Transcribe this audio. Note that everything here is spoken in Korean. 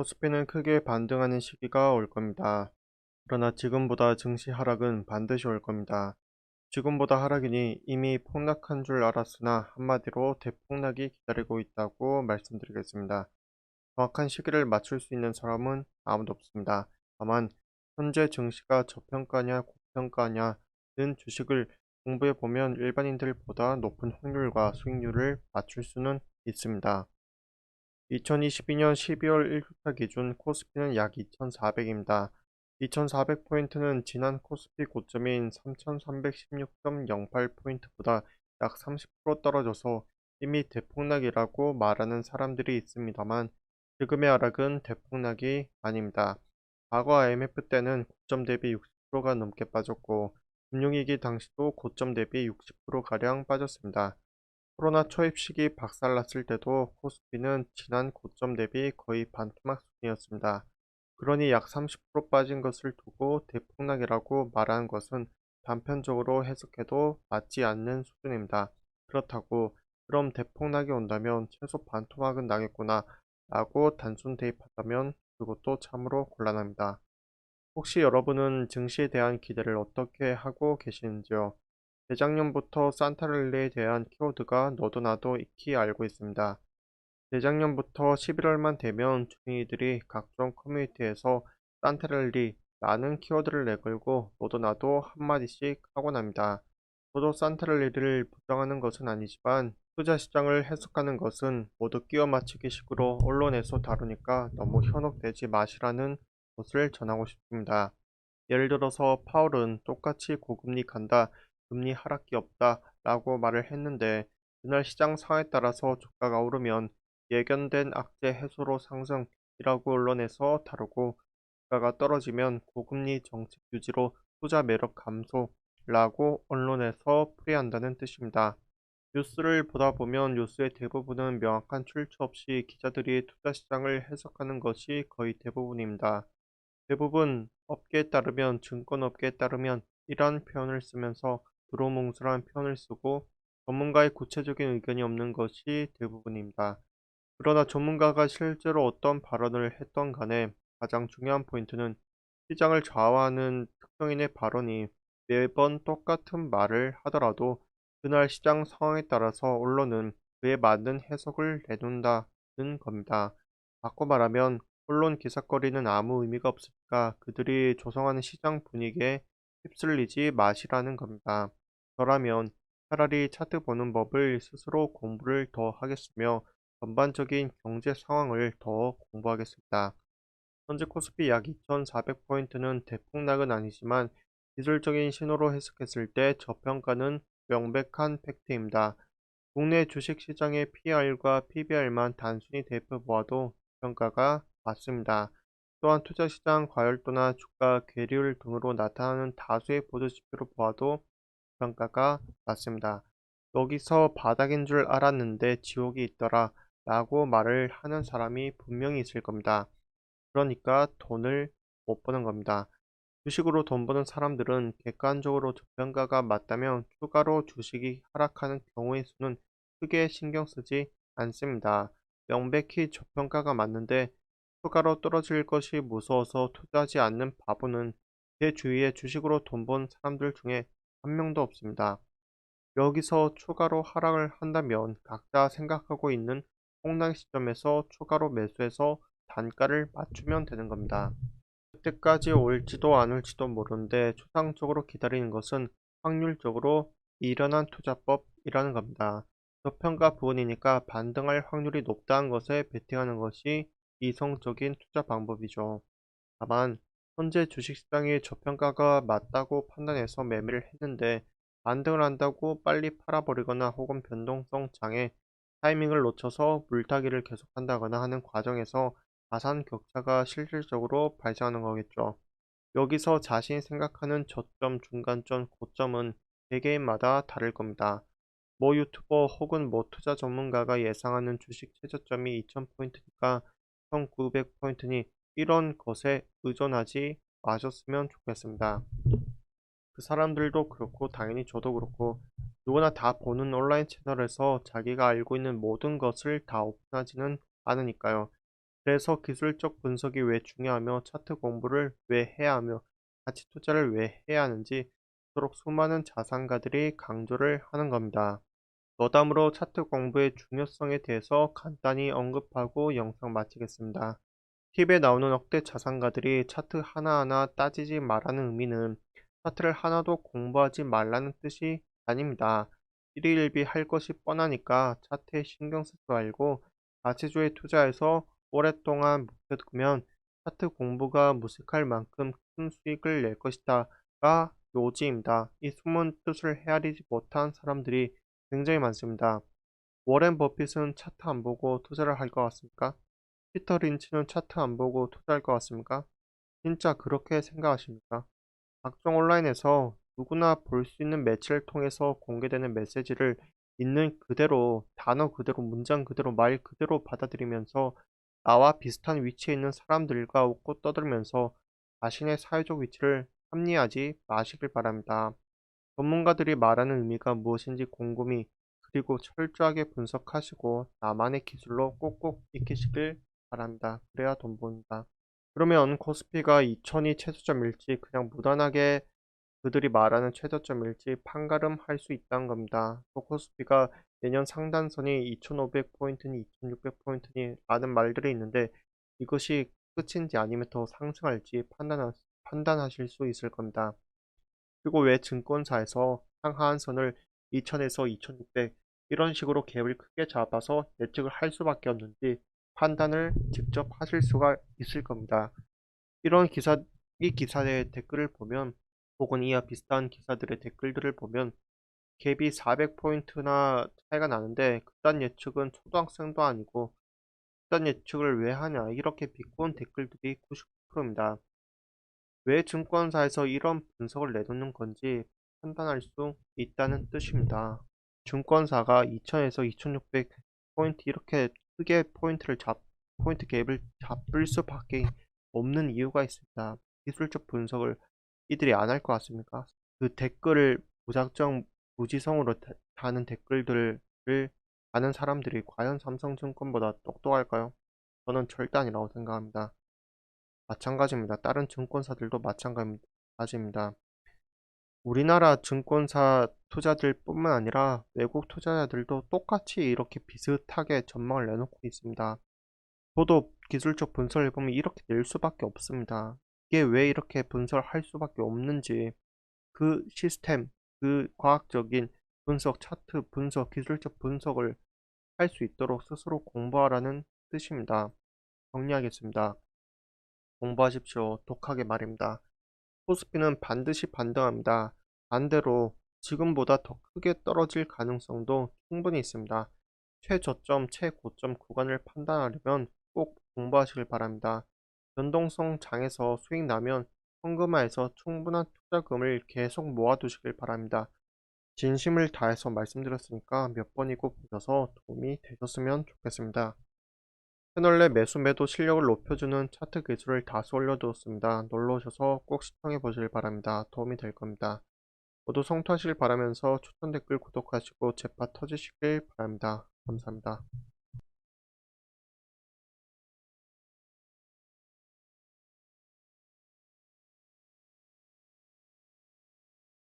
코스피는 크게 반등하는 시기가 올 겁니다. 그러나 지금보다 증시 하락은 반드시 올 겁니다. 지금보다 하락이니 이미 폭락한 줄 알았으나 한마디로 대폭락이 기다리고 있다고 말씀드리겠습니다. 정확한 시기를 맞출 수 있는 사람은 아무도 없습니다. 다만 현재 증시가 저평가냐 고평가냐는 주식을 공부해 보면 일반인들보다 높은 확률과 수익률을 맞출 수는 있습니다. 2022년 12월 1주차 기준 코스피는 약 2,400입니다. 2,400포인트는 지난 코스피 고점인 3,316.08포인트보다 약 30% 떨어져서 이미 대폭락이라고 말하는 사람들이 있습니다만 지금의 하락은 대폭락이 아닙니다. 과거 IMF 때는 고점 대비 60%가 넘게 빠졌고 금융위기 당시도 고점 대비 60%가량 빠졌습니다. 코로나 초입 시기 박살났을 때도 코스피는 지난 고점 대비 거의 반토막 수준이었습니다. 그러니 약 30% 빠진 것을 두고 대폭락이라고 말하는 것은 단편적으로 해석해도 맞지 않는 수준입니다. 그렇다고 그럼 대폭락이 온다면 최소 반토막은 나겠구나 라고 단순 대입하다면 그것도 참으로 곤란합니다. 혹시 여러분은 증시에 대한 기대를 어떻게 하고 계시는지요? 재작년부터 산타랠리에 대한 키워드가 너도 나도 익히 알고 있습니다. 재작년부터 11월만 되면 중위들이 각종 커뮤니티에서 산타랠리라는 키워드를 내걸고 너도 나도 한마디씩 하곤 합니다. 저도 산타랠리를 부정하는 것은 아니지만 투자 시장을 해석하는 것은 모두 끼워 맞추기 식으로 언론에서 다루니까 너무 현혹되지 마시라는 것을 전하고 싶습니다. 예를 들어서 파월은 똑같이 고금리 간다, 금리 하락기 없다 라고 말을 했는데 그날 시장 상황에 따라서 주가가 오르면 예견된 악재 해소로 상승이라고 언론에서 다루고 주가가 떨어지면 고금리 정책 유지로 투자 매력 감소라고 언론에서 풀이한다는 뜻입니다. 뉴스를 보다 보면 뉴스의 대부분은 명확한 출처 없이 기자들이 투자 시장을 해석하는 것이 거의 대부분입니다. 대부분 업계에 따르면 증권업계에 따르면 이란 표현을 쓰면서 두루뭉술한 표현을 쓰고 전문가의 구체적인 의견이 없는 것이 대부분입니다. 그러나 전문가가 실제로 어떤 발언을 했던 간에 가장 중요한 포인트는 시장을 좌우하는 특정인의 발언이 매번 똑같은 말을 하더라도 그날 시장 상황에 따라서 언론은 그에 맞는 해석을 내놓는다는 겁니다. 바꿔 말하면 언론 기사거리는 아무 의미가 없으니까 그들이 조성하는 시장 분위기에 휩쓸리지 마시라는 겁니다. 저라면 차라리 차트 보는 법을 스스로 공부를 더 하겠으며 전반적인 경제 상황을 더 공부하겠습니다. 현재 코스피 약 2,400포인트는 대폭락은 아니지만 기술적인 신호로 해석했을 때 저평가는 명백한 팩트입니다. 국내 주식시장의 PR과 PBR만 단순히 대표보아도 평가가 맞습니다. 또한 투자시장 과열도나 주가 괴리율 등으로 나타나는 다수의 보조지표로 보아도 평가가 맞습니다. 여기서 바닥인 줄 알았는데 지옥이 있더라 라고 말을 하는 사람이 분명히 있을 겁니다. 그러니까 돈을 못 버는 겁니다. 주식으로 돈 버는 사람들은 객관적으로 저평가가 맞다면 추가로 주식이 하락하는 경우의 수는 크게 신경 쓰지 않습니다. 명백히 저평가가 맞는데 추가로 떨어질 것이 무서워서 투자하지 않는 바보는 제 주위에 주식으로 돈 번 사람들 중에 한 명도 없습니다. 여기서 추가로 하락을 한다면 각자 생각하고 있는 폭락 시점에서 추가로 매수해서 단가를 맞추면 되는 겁니다. 그때까지 올지도 안 올지도 모르는데 추상적으로 기다리는 것은 확률적으로 미련한 투자법이라는 겁니다. 저평가 부분이니까 반등할 확률이 높다는 것에 베팅하는 것이 이성적인 투자 방법이죠. 다만 현재 주식시장이 저평가가 맞다고 판단해서 매매를 했는데 반등을 한다고 빨리 팔아버리거나 혹은 변동성 장애 타이밍을 놓쳐서 물타기를 계속한다거나 하는 과정에서 자산 격차가 실질적으로 발생하는 거겠죠. 여기서 자신이 생각하는 저점, 중간점, 고점은 개개인마다 다를 겁니다. 모 유튜버 혹은 모 투자 전문가가 예상하는 주식 최저점이 2000포인트니까 1900포인트니 이런 것에 의존하지 마셨으면 좋겠습니다. 그 사람들도 그렇고 당연히 저도 그렇고 누구나 다 보는 온라인 채널에서 자기가 알고 있는 모든 것을 다 오픈하지는 않으니까요. 그래서 기술적 분석이 왜 중요하며 차트 공부를 왜 해야 하며 가치 투자를 왜 해야 하는지 그토록 수많은 자산가들이 강조를 하는 겁니다. 너담으로 차트 공부의 중요성에 대해서 간단히 언급하고 영상 마치겠습니다. 팁에 나오는 억대 자산가들이 차트 하나하나 따지지 말라는 의미는 차트를 하나도 공부하지 말라는 뜻이 아닙니다. 일희일비 할 것이 뻔하니까 차트에 신경 쓰지 말고 가치주에 투자해서 오랫동안 묵혀두면 차트 공부가 무색할 만큼 큰 수익을 낼 것이다 가 요지입니다. 이 숨은 뜻을 헤아리지 못한 사람들이 굉장히 많습니다. 워렌 버핏은 차트 안 보고 투자를 할 것 같습니까? 피터 린치는 차트 안 보고 투자할 것 같습니까? 진짜 그렇게 생각하십니까? 각종 온라인에서 누구나 볼 수 있는 매체를 통해서 공개되는 메시지를 있는 그대로, 단어 그대로, 문장 그대로, 말 그대로 받아들이면서 나와 비슷한 위치에 있는 사람들과 웃고 떠들면서 자신의 사회적 위치를 합리화하지 마시길 바랍니다. 전문가들이 말하는 의미가 무엇인지 곰곰이 그리고 철저하게 분석하시고 나만의 기술로 꼭꼭 익히시길 바랍니다. 그래야 돈 번다. 그러면 코스피가 2000이 최저점일지 그냥 무난하게 그들이 말하는 최저점일지 판가름 할 수 있다는 겁니다. 또 코스피가 내년 상단선이 2500포인트니 2600포인트니 라는 말들이 있는데 이것이 끝인지 아니면 더 상승할지 판단하, 판단하실 수 있을 겁니다. 그리고 왜 증권사에서 상하한선을 2000에서 2600 이런 식으로 갭을 크게 잡아서 예측을 할 수밖에 없는지 판단을 직접 하실 수가 있을 겁니다. 이런 기사, 이 기사의 댓글을 보면 혹은 이와 비슷한 기사들의 댓글들을 보면 갭이 400포인트나 차이가 나는데 그딴 예측은 초등학생도 아니고 그딴 예측을 왜 하냐 이렇게 비꼬은 댓글들이 99%입니다. 왜 증권사에서 이런 분석을 내놓는 건지 판단할 수 있다는 뜻입니다. 증권사가 2000에서 2600 포인트 이렇게 크게 포인트를 잡, 포인트 갭을 잡을 수밖에 없는 이유가 있습니다. 기술적 분석을 이들이 안 할 것 같습니까? 그 댓글을 무작정 무지성으로 다- 다는 댓글들을 다는 사람들이 과연 삼성증권보다 똑똑할까요? 저는 절대 아니라고 생각합니다. 마찬가지입니다. 다른 증권사들도 마찬가지입니다. 우리나라 증권사 투자들 뿐만 아니라 외국 투자자들도 똑같이 이렇게 비슷하게 전망을 내놓고 있습니다. 저도 기술적 분석을 해보면 이렇게 낼 수밖에 없습니다. 이게 왜 이렇게 분석을 할 수밖에 없는지 그 시스템, 그 과학적인 분석, 차트 분석, 기술적 분석을 할 수 있도록 스스로 공부하라는 뜻입니다. 정리하겠습니다. 공부하십시오. 독하게 말입니다. 코스피는 반드시 반등합니다. 반대로 지금보다 더 크게 떨어질 가능성도 충분히 있습니다. 최저점, 최고점 구간을 판단하려면 꼭 공부하시길 바랍니다. 변동성 장에서 수익 나면 현금화해서 충분한 투자금을 계속 모아두시길 바랍니다. 진심을 다해서 말씀드렸으니까 몇 번이고 보셔서 도움이 되셨으면 좋겠습니다. 채널 내 매수 매도 실력을 높여주는 차트 기술을 다수 올려두었습니다. 놀러 오셔서 꼭 시청해 보시길 바랍니다. 도움이 될 겁니다. 모두 성투하시길 바라면서 추천 댓글 구독하시고 제파 터지시길 바랍니다. 감사합니다.